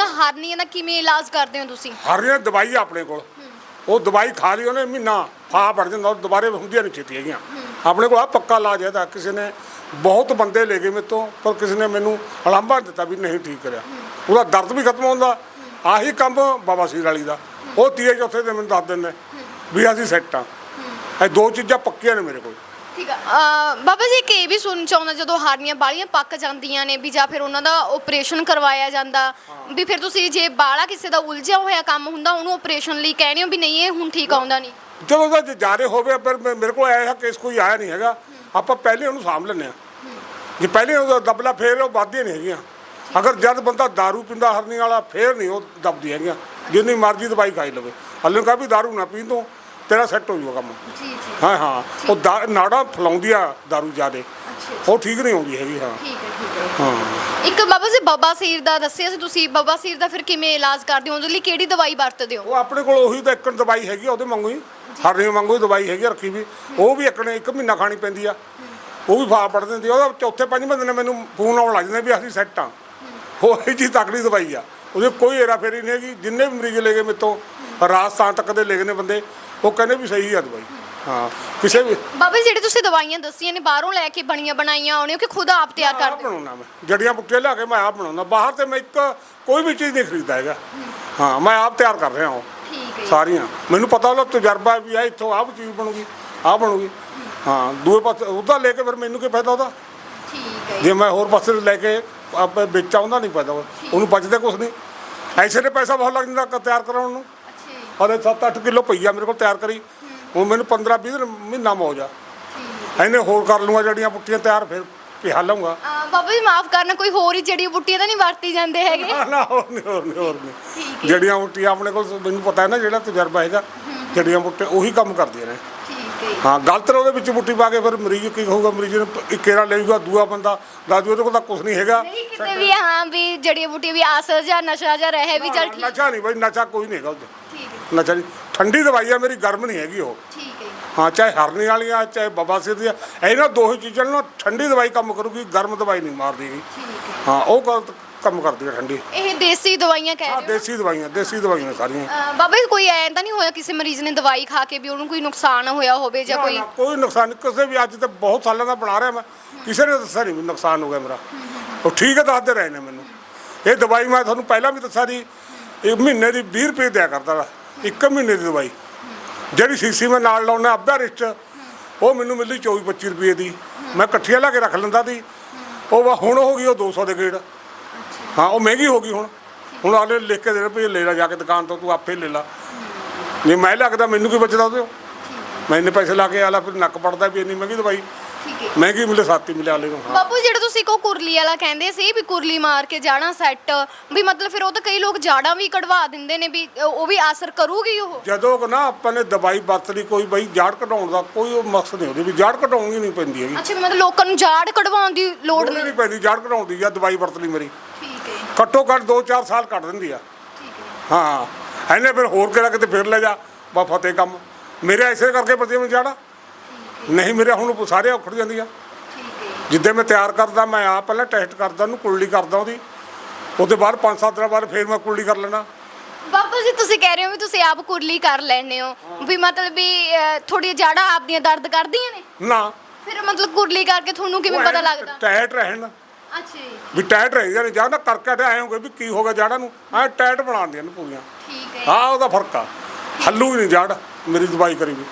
ਹੁਣ ਹਾਰਨੀਆਂ ਦਾ ਕਿਵੇਂ ਇਲਾਜ ਕਰਦੇ ਹੋ ਤੁਸੀਂ? ਹਰੀਆਂ ਦਵਾਈ ਆ ਆਪਣੇ ਕੋਲ। ਉਹ ਦਵਾਈ ਖਾ ਲਈ ਉਹਨੇ ਮਹੀਨਾ ਫਾ ਪੜ ਜਾਂਦਾ ਉਹ ਦੁਬਾਰੇ ਹੁੰਦੀਆਂ ਨਹੀਂ ਛੇਤੀ ਹੈਗੀਆਂ। ਆਪਣੇ ਕੋਲ ਆ ਪੱਕਾ ਇਲਾਜ ਹੈ ਤਾਂ ਕਿਸੇ ਨੇ ਬਹੁਤ ਬੰਦੇ ਲੈ ਗਏ ਮੇਰੇ ਤੋਂ, ਪਰ ਕਿਸੇ ਨੇ ਮੈਨੂੰ ਅਲਾਂਭਾ ਦਿੱਤਾ ਵੀ ਨਹੀਂ ਠੀਕ ਕਰਿਆ। ਉਹਦਾ ਦਰਦ ਵੀ ਖਤਮ ਹੁੰਦਾ ਆਹੀ ਕੰਮ ਬਾਬਾ ਸੀਰ ਵਾਲੀ ਦਾ। ਉਹ ਤੀਏ ਚੌਥੇ ਦਿਨ ਮੈਨੂੰ ਦੱਸ ਦਿੰਦੇ, ਵੀ ਅਸੀਂ ਸੈੱਟ ਆ। ਇਹ ਦੋ ਚੀਜ਼ਾਂ ਪੱਕੀਆਂ ਨੇ ਮੇਰੇ ਕੋਲ। ਠੀਕ ਆ ਅਹ ਬਾਬਾ ਜੀ ਕਿ ਇਹ ਵੀ ਸੁਣਨ ਚਾਹੁੰਦਾ ਜਦੋਂ ਹਾਰਨੀਆਂ ਬਾਲੀਆਂ ਪੱਕ ਜਾਂਦੀਆਂ ਨੇ ਵੀ ਜਾਂ ਫਿਰ ਉਹਨਾਂ ਦਾ ਆਪਰੇਸ਼ਨ ਕਰਵਾਇਆ ਜਾਂਦਾ ਵੀ ਫਿਰ ਤੁਸੀਂ ਜੇ ਬਾਲਾ ਕਿਸੇ ਦਾ ਉਲਝਿਆ ਹੋਇਆ ਕੰਮ ਹੁੰਦਾ ਉਹਨੂੰ ਆਪਰੇਸ਼ਨ ਲਈ ਕਹਿੰਦੇ ਹੋ ਵੀ ਨਹੀਂ ਇਹ ਹੁਣ ਠੀਕ ਆਉਂਦਾ ਨਹੀਂ ਚਲੋ ਤਾਂ ਜੇ ਜਾਰੇ ਹੋਵੇ ਪਰ ਮੇ- ਮੇਰੇ ਕੋਲ ਆਇਆ ਕੇਸ ਕੋਈ ਆਇਆ ਨਹੀਂ ਹੈਗਾ ਆਪਾਂ ਪਹਿਲੇ ਉਹਨੂੰ ਸਾਂਭ ਲੈਂਦੇ ਆ ਜੇ ਪਹਿਲੇ ਉਹਦਾ ਦਬਲਾ ਫੇਰ ਉਹ ਵੱਧਦੀਆਂ ਨਹੀਂ ਹੈਗੀਆਂ ਅਗਰ ਜਦ ਬੰਦਾ दारू ਪੀਂਦਾ ਹਰਨੀ ਵਾਲਾ ਫੇਰ ਨਹੀਂ ਉਹ ਦਬਦੀ ਹੈਗੀਆਂ ਜਿੰਨੀ ਮਰਜ਼ੀ ਦਵਾਈ ਖਾਈ ਲਵੇ ਹਲੇ ਕਹਾ ਵੀ दारू ਨਾ ਪੀਂ ਤੂੰ ਤੇਰਾ ਸੈੱਟ ਹੋ ਜਾਊਗਾ ਕੰਮ। ਜੀ ਜੀ। ਹਾਂ ਹਾਂ। ਉਹ ਦਾ- ਨਾੜਾਂ ਫਲਾਉਂਦੀ ਆ दारू ਜ਼ਿਆਦੇ। ਉਹ ਠੀਕ ਨਹੀਂ ਆਉਂਦੀ ਹੈਗੀ ਹਾਂ। ਠੀਕ ਹੈ ਠੀਕ ਹੈ। ਹਾਂ। ਇੱਕ ਬਾਬਾ ਜੀ ਬਾਬਾ ਸੀਰ ਦਾ ਦੱਸਿਆ ਸੀ ਤੁਸੀਂ ਬਾਬਾ ਸੀਰ ਦਾ ਫਿਰ ਕਿਵੇਂ ਇਲਾਜ ਕਰਦੇ ਹੋ? ਉਹਦੇ ਲਈ ਕਿਹੜੀ ਦਵਾਈ ਵਰਤਦੇ ਹੋ? ਉਹ ਆਪਣੇ ਕੋਲ ਉਹੀ ਤਾਂ ਇੱਕ ਦਵਾਈ ਹੈਗੀ ਆ, ਉਹਦੇ ਵਾਂਗੂ ਹੀ। ਹਰਨੀ ਵਾਂਗੂ ਹੀ ਦਵਾਈ ਹੈਗੀ ਆ ਰੱਖੀ ਵੀ। ਉਹ ਵੀ ਇੱਕ ਨੇ ਇੱਕ ਮਹੀਨਾ ਖਾਣੀ ਪੈਂਦੀ ਆ। ਉਹ ਵੀ ਫਾ ਪੜ ਦਿੰਦੀ ਆ। ਉਹਦਾ ਚੌਥੇ ਪੰਜਵੇਂ ਦਿਨ ਮੈਨੂੰ ਫੋਨ ਆਉਣ ਲੱਗ ਜਾਂਦੇ ਵੀ ਅਸੀਂ ਸੈੱਟ ਆ। ਉਹ ਜੀ ਤਕੜੀ ਦਵਾਈ ਆ। ਉਹਦੇ ਕੋਈ ਏਰਾ ਫੇਰੀ ਨਹੀਂ ਹੈਗੀ। ਜਿੰਨੇ ਵੀ ਮਰੀਜ਼ ਲੈ ਗਏ ਮੇਰੇ ਤੋਂ ਰਾਜਸਥਾਨ ਤੱਕ ਦੇ ਲੈ ਗਏ ਨੇ ਬੰਦੇ। ਉਹ ਕਹਿੰਦੇ ਵੀ ਸਹੀ ਆ ਦਵਾਈ। ਹਾਂ ਕਿਸੇ ਵੀ ਬਾਬਾ ਜੀ ਜਿਹੜੀ ਤੁਸੀਂ ਦਵਾਈਆਂ ਦੱਸੀਆਂ ਨੇ ਬਾਹਰੋਂ ਲੈ ਕੇ ਬਣੀਆਂ ਬਣਾਈਆਂ ਆਉਣੇ ਕਿ ਖੁਦ ਆਪ ਤਿਆਰ ਆਪ ਕਰਦੇ? ਹੋ ਬਣਾਉਣਾ ਮੈਂ। ਜੜੀਆਂ ਬੁੱਟੀਆਂ ਲਿਆ ਕੇ ਮੈਂ ਆਪ ਬਣਾਉਣਾ ਬਾਹਰ ਤੇ ਮੈਂ ਇੱਕ ਕੋਈ ਵੀ ਚੀਜ਼ ਨਹੀਂ ਖਰੀਦਦਾ ਹੈਗਾ। ਹਾਂ ਮੈਂ ਆਪ ਤਿਆਰ ਕਰ ਰਿਹਾ ਹਾਂ। ਠੀਕ ਹੈ ਸਾਰੀਆਂ। ਮੈਨੂੰ ਪਤਾ ਉਹਦਾ ਤਜਰਬਾ ਵੀ ਆ ਇੱਥੋਂ ਆਹ ਚੀਜ਼ ਬਣੂਗੀ ਆਹ ਬਣੂਗੀ। ਹਾਂ ਦੂਏ ਪਾਸੇ ਉਹਦਾ ਲੈ ਕੇ ਫਿਰ ਮੈਨੂੰ ਕੀ ਫਾਇਦਾ ਉਹਦਾ? ਠੀਕ ਹੈ ਜੇ। ਮੈਂ ਹੋਰ ਪਾਸੇ ਲੈ ਕੇ ਆਪੇ ਵੇਚਾ ਉਹਦਾ ਨਹੀਂ ਫਾਇਦਾ। ਉਹਨੂੰ ਬਚਦਾ ਕੁਛ ਨਹੀਂ। ਐਸੇ ਨੇ ਪੈਸਾ ਬਹੁਤ ਲੱਗ ਜਾਂਦਾ ਕ- ਤਿਆਰ ਕਰਾਉਣ ਨੂੰ। ਹਲੇ 7-8 ਕਿਲੋ ਪਈਆ ਮੇਰੇ ਕੋਲ ਤਿਆਰ ਕਰੀ। ਹੁਣ ਮੈਨੂੰ 15-20 ਦਿਨ ਮਹੀਨਾ ਮੌਜ ਆ। ਇਹਨੇ ਹੋਰ ਕਰ ਲੂੰਗਾ ਜਿਹੜੀਆਂ ਪੁੱਟੀਆਂ ਤਿਆਰ ਫਿਰ ਪਿਹਾ ਲਊਂਗਾ। ਅਹ ਬਾਬਾ ਜੀ ਮਾਫ ਕਰਨਾ ਕੋਈ ਹੋਰ ਹੀ ਜੜੀ ਬੁੱਟੀਆਂ ਤਾਂ ਨਹੀਂ ਵਰਤੀ ਜਾਂਦੇ ਹੈਗੇ? ਨਾ ਨਾ ਹੋਰ ਨਹੀਂ ਹੋਰ ਨਹੀਂ ਹੋਰ ਨਹੀਂ। ਜਿਹੜੀਆਂ ਬੁੱਟੀਆਂ ਆਪਣੇ ਕੋਲ ਮੈਨੂੰ ਪਤਾ ਹੈ ਨਾ ਜਿਹੜਾ ਤਜਰਬਾ ਹੈਗਾ ਜਿਹੜੀਆਂ ਬੁੱਟੇ ਉਹੀ ਕੰਮ ਕਰਦੀਆਂ ਨੇ। ਠੀਕ ਹੈ ਹਾਂ ਗਲਤ ਉਹਦੇ ਵਿੱਚ ਬੁੱਟੀ ਪਾ ਕੇ ਫਿਰ ਮਰੀਜ਼ ਕੀ ਕਹੂਗਾ ਮਰੀਜ਼ ਨੂੰ ਇੱਕੇਰਾ ਲੈਊਗਾ ਦੂਆ ਬੰਦਾ ਦਾਦੂ ਉਹਦੇ ਕੋਲ ਤਾਂ ਕੁਝ ਨਹੀਂ ਹੈਗਾ। ਨਹੀਂ ਕਿਤੇ ਵੀ ਹਾਂ ਵੀ ਜੜੀ ਬੁੱਟੀ ਵੀ ਆਸਰ ਜਾਂ ਨਸ਼ਾ ਜਾਂ ਰਹੇ ਵੀ ਚੱਲ ਠੀਕ। ਨਸ਼ਾ ਨਹੀਂ ਬਈ ਨਸ਼ਾ ਕੋਈ ਨਹੀਂ ਹੈਗਾ ਉਹਦੇ ਨਸ਼ਾ ਨਹੀਂ ਠੰਡੀ ਦਵਾਈ ਆ ਮੇਰੀ ਗਰਮ ਨਹੀਂ ਹੈਗੀ ਉਹ। ਠੀਕ ਹੈ ਹਾਂ ਚਾਹੇ ਹਰਨੀ ਵਾਲੀ ਆ ਚਾਹੇ ਬਾਬਾ ਸਿਰ ਦੀ ਆ ਇਹਨਾਂ ਦੋ ਹੀ ਚੀਜ਼ਾਂ ਨੂੰ ਠੰਡੀ ਦਵਾਈ ਕੰਮ ਕਰੂਗੀ ਗਰਮ ਦਵਾਈ ਨਹੀਂ ਮਾਰਦੀ ਗੀ। ਠੀਕ ਹੈ। ਹਾਂ ਉਹ ਗਲਤ ਕੰਮ ਕਰਦੀ ਹੈ ਠੰਡੀ। ਇਹ ਦੇਸੀ ਦਵਾਈਆਂ ਕਹਿ ਹਾਂ ਰਹੇ ਹੋ ਦੇਸੀ ਦਵਾਈਆਂ ਦੇਸੀ ਦਵਾਈਆਂ ਸਾਰੀਆਂ। ਅਹ ਬਾਬਾ ਜੀ ਕੋਈ ਐਂ ਤਾਂ ਨਹੀਂ ਹੋਇਆ ਕਿਸੇ ਮਰੀਜ਼ ਨੇ ਦਵਾਈ ਖਾ ਕੇ ਵੀ ਉਹਨੂੰ ਕੋਈ ਨੁਕਸਾਨ ਹੋਇਆ ਹੋਵੇ ਜਾਂ ਨਾ, ਕੋਈ? ਨਾ, ਕੋਈ ਨੁਕਸਾਨ ਨਹੀਂ। ਕਿਸੇ ਵੀ ਅੱਜ ਤੇ ਬਹੁਤ ਸਾਲਾਂ ਦਾ ਬਣਾ ਰਿਹਾ ਮੈਂ। ਕਿਸੇ ਨੇ ਦੱਸਿਆ ਨਹੀਂ ਵੀ ਨੁਕਸਾਨ ਹੋ ਗਿਆ ਮੇਰਾ। ਉਹ ਠੀਕ ਹੈ ਦੱਸਦੇ ਰਹੇ ਨੇ ਮੈਨੂੰ। ਇਹ ਦਵਾਈ ਮੈਂ ਤੁਹਾਨੂੰ ਪਹਿਲਾਂ ਵੀ ਦੱਸਿਆ ਸੀ ਇਹ ਮਹੀਨੇ ਦੀ 20 ਰੁਪਏ ਦਿਆ ਕਰਦਾ ਵਾ। ਇੱਕ ਮਹੀਨੇ ਦੀ ਦਵਾਈ। ਜਿਹੜੀ ਸੀਸੀ ਮੈਂ ਨਾਲ ਲਾਉਣਾ, ਅੱਧਾ ਰਿਸਟ, ਉਹ ਮੈਨੂੰ ਮਿਲਦੀ 24 25 ਰੁਪਏ ਦੀ। ਮੈਂ ਇਕੱਠੀਆਂ ਲਾ ਕੇ ਰੱਖ ਲੈਂਦਾ ਸੀ। ਉਹ ਵਾ ਹੁਣ ਹੋ ਗਈ ਉਹ 200 ਦੇ ਗੇੜ। ਹਾਂ, ਉਹ ਮਹਿੰਗੀ ਹੋ ਗਈ ਹੁਣ। ਹੁਣ ਆਲੇ ਲਿਖ ਕੇ ਦੇ ਰੁਪਏ ਲੈ ਲੈ, ਜਾ ਕੇ ਦੁਕਾਨ ਤੋਂ ਤੂੰ ਆਪੇ ਲੈ ਲਾ। ਜੇ ਮੈਂ ਲੱਗਦਾ ਮੈਨੂੰ ਕੀ ਬਚਦਾ ਉਹਦੇ? ਮੈਂ ਇੰਨੇ ਪੈਸੇ ਲਾ ਕੇ ਆਲਾ ਫਿਰ ਨੱਕ ਪੜਦਾ ਵੀ ਇੰਨੀ ਮਹਿੰਗੀ ਦਵਾਈ। ਠੀਕ ਹੈ। ਮਹਿੰਗੀ ਮਿਲੇ ਸਾਤੀ ਮਿਲੇ ਆਲੇ ਨੂੰ? ਹਾਂ ਬਾਪੂ ਜਿਹੜਾ ਤੁਸੀਂ ਕੋ ਕੁਰਲੀ ਵਾਲਾ ਕਹਿੰਦੇ ਸੀ ਵੀ ਕੁਰਲੀ ਮਾਰ ਕੇ ਜਾਣਾ ਸੈੱਟ ਵੀ ਮਤਲਬ ਫਿਰ ਉਹ ਤਾਂ ਕਈ ਲੋਕ ਜਾੜਾਂ ਵੀ ਕਢਵਾ ਦਿੰਦੇ ਨੇ ਵੀ ਉਹ ਵੀ ਅਸਰ ਕਰੂਗੀ ਉਹ? ਜਦੋਂ ਕਿ ਨਾ ਆਪਾਂ ਨੇ ਦਵਾਈ ਵਰਤ ਲਈ ਕੋਈ ਬਈ ਜਾੜ ਘਟਾਉਣ ਦਾ ਕੋਈ ਉਹ ਮਕਸਦ ਨਹੀਂ ਉਹਦੇ ਵੀ ਜਾੜ ਘਟਾਉਣੀ ਨਹੀਂ ਪੈਂਦੀ ਹੈਗੀ। ਅੱਛਾ ਮਤਲਬ ਲੋਕਾਂ ਨੂੰ ਜਾੜ ਕਢਵਾਉਣ ਦੀ ਲੋੜ ਨਹੀਂ। ਨਹੀਂ ਪੈਂਦੀ ਜਾੜ ਘਟਾਉਣ ਦੀ ਜਾਂ ਦਵਾਈ ਵਰਤ ਲਈ ਮੇਰੀ। ਠੀਕ ਹੈ। ਘੱਟੋ ਘੱਟ 2-4 ਸਾਲ ਕੱਢ ਦਿੰਦੀ ਆ। ਠੀਕ ਹੈ। ਹਾਂ। ਇਹਨੇ ਫਿਰ ਹੋਰ ਕਿਹੜਾ ਕਿਤੇ ਫਿਰ ਲੈ ਜਾ ਬਾ ਫਤਿਹ ਕੰਮ। ਮੇਰੇ ਐਸੇ ਕਰਕੇ ਮੈਂ ਜਾੜਾ ਨਹੀਂ ਮੇਰੇ ਹੁਣ ਸਾਰੇ ਉਖੜ ਜਾਂਦੀਆਂ। ਠੀਕ ਹੈ ਜਿੱਦੇ ਮੈਂ ਤਿਆਰ ਕਰਦਾ ਮੈਂ ਆਪ ਪਹਿਲਾਂ ਟੈਸਟ ਕਰਦਾ ਉਹਨੂੰ ਕੁਰਲੀ ਕਰਦਾ ਉਹਦੀ। ਉਹਦੇ ਬਾਅਦ 5-7 ਦਿਨਾਂ ਬਾਅਦ ਫਿਰ ਮੈਂ ਕੁਰਲੀ ਕਰ ਲੈਣਾ ਬਾਪੂ ਜੀ ਤੁਸੀਂ ਕਹਿ ਰਹੇ ਹੋ ਵੀ ਤੁਸੀਂ ਆਪ ਕੁਰਲੀ ਕਰ ਲੈਣੇ ਹੋ। ਵੀ ਮਤਲਬ ਵੀ ਥੋੜੀ ਜਾੜਾਂ ਆਪਦੀਆਂ ਦਰਦ ਕਰਦੀਆਂ ਨੇ? ਨਾ। ਫਿਰ ਮਤਲਬ ਕੁਰਲੀ ਕਰਕੇ ਤੁਹਾਨੂੰ ਕਿਵੇਂ ਪਤਾ ਲੱਗਦਾ? ਟੈਟ ਰਹਿਣ। ਅੱਛਾ ਜੀ। ਵੀ ਟੈਟ ਰਹਿ ਜਾਣੇ ਜਾਂ ਨਾ ਕਰਕੇ ਤੇ ਆਏ ਹੋਗੇ ਵੀ ਕੀ ਹੋ ਗਿਆ ਜਾੜਾਂ ਨੂੰ। ਐ ਟੈਟ ਬਣਾਉਂਦੀਆਂ ਨੇ ਪੂਰੀਆਂ। ਠੀਕ ਹੈ। ਆਹ ਉਹਦਾ ਫ਼ਰਕ ਆ। ਹੱਲੂ ਹੀ ਨਹੀਂ ਜੜ ਮੇਰੀ ਦਵਾਈ ਕਰੀ ਵੀ।